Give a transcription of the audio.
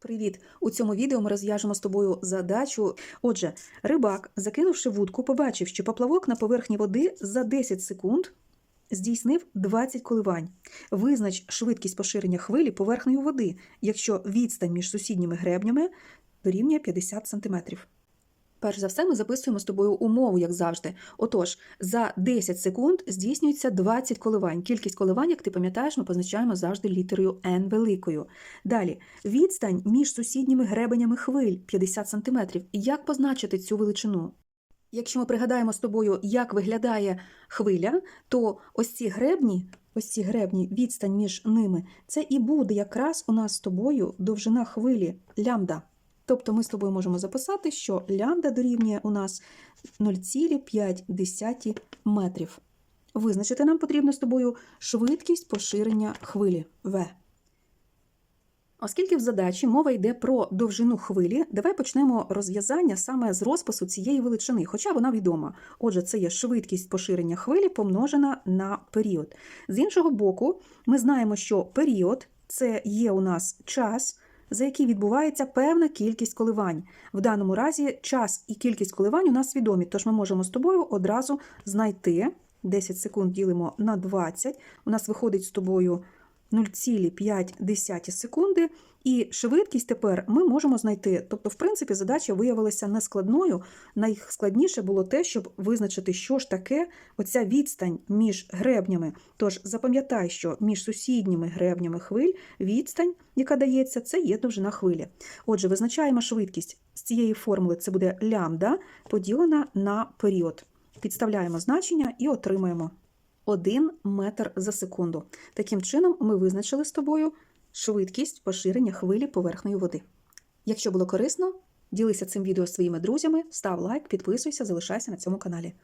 Привіт! У цьому відео ми розв'яжемо з тобою задачу. Отже, рибак, закинувши вудку, побачив, що поплавок на поверхні води за 10 секунд здійснив 20 коливань. Визнач швидкість поширення хвилі поверхнею води, якщо відстань між сусідніми гребнями дорівнює 50 см. Перш за все, ми записуємо з тобою умову, як завжди. Отож, за 10 секунд здійснюється 20 коливань. Кількість коливань, як ти пам'ятаєш, ми позначаємо завжди літерою n великою. Далі, відстань між сусідніми гребенями хвиль 50 см. Як позначити цю величину? Якщо ми пригадаємо з тобою, як виглядає хвиля, то ось ці гребні, ось ці гребні, відстань між ними, це і буде якраз у нас з тобою довжина хвилі лямбда. Тобто ми з тобою можемо записати, що лямбда дорівнює у нас 0,5 метрів. Визначити нам потрібно з тобою швидкість поширення хвилі В. Оскільки в задачі мова йде про довжину хвилі, давай почнемо розв'язання саме з розпису цієї величини, хоча вона відома. Отже, це є швидкість поширення хвилі помножена на період. З іншого боку, ми знаємо, що період це є у нас час, за які відбувається певна кількість коливань. В даному разі час і кількість коливань у нас відомі, тож ми можемо з тобою одразу знайти 10 секунд ділимо на 20. У нас виходить з тобою 0,5 секунди, і швидкість тепер ми можемо знайти. Тобто, в принципі, задача виявилася нескладною. Найскладніше було те, щоб визначити, що ж таке оця відстань між гребнями. Тож запам'ятай, що між сусідніми гребнями хвиль відстань, яка дається, це є довжина хвилі. Отже, визначаємо швидкість з цієї формули, це буде лямбда поділена на період. Підставляємо значення і отримаємо 1 метр за секунду. Таким чином, ми визначили з тобою швидкість поширення хвилі поверхнею води. Якщо було корисно, ділися цим відео з своїми друзями, став лайк, підписуйся, залишайся на цьому каналі.